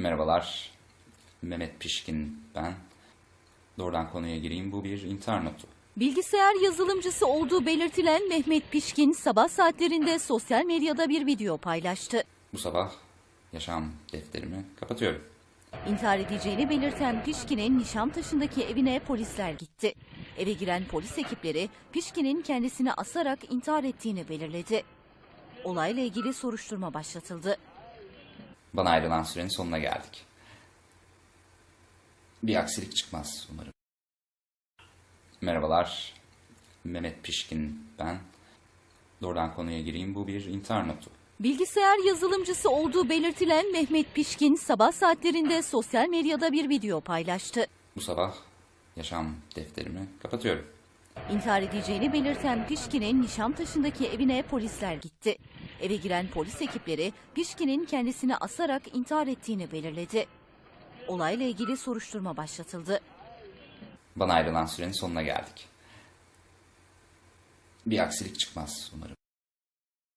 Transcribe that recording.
Merhabalar, Mehmet Pişkin ben. Doğrudan konuya gireyim, bu bir intihar notu. Bilgisayar yazılımcısı olduğu belirtilen Mehmet Pişkin sabah saatlerinde sosyal medyada bir video paylaştı. Bu sabah yaşam defterimi kapatıyorum. İntihar edeceğini belirten Pişkin'in Nişantaşı'ndaki evine polisler gitti. Eve giren polis ekipleri Pişkin'in kendisini asarak intihar ettiğini belirledi. Olayla ilgili soruşturma başlatıldı. Bana ayrılan sürenin sonuna geldik. Bir aksilik çıkmaz umarım. Merhabalar, Mehmet Pişkin ben. Doğrudan konuya gireyim, bu bir intihar notu. Bilgisayar yazılımcısı olduğu belirtilen Mehmet Pişkin sabah saatlerinde sosyal medyada bir video paylaştı. Bu sabah yaşam defterimi kapatıyorum. İntihar edeceğini belirten Pişkin'in Nişantaşı'ndaki evine polisler gitti. Eve giren polis ekipleri Pişkin'in kendisini asarak intihar ettiğini belirledi. Olayla ilgili soruşturma başlatıldı. Bana ayrılan sürenin sonuna geldik. Bir aksilik çıkmaz umarım.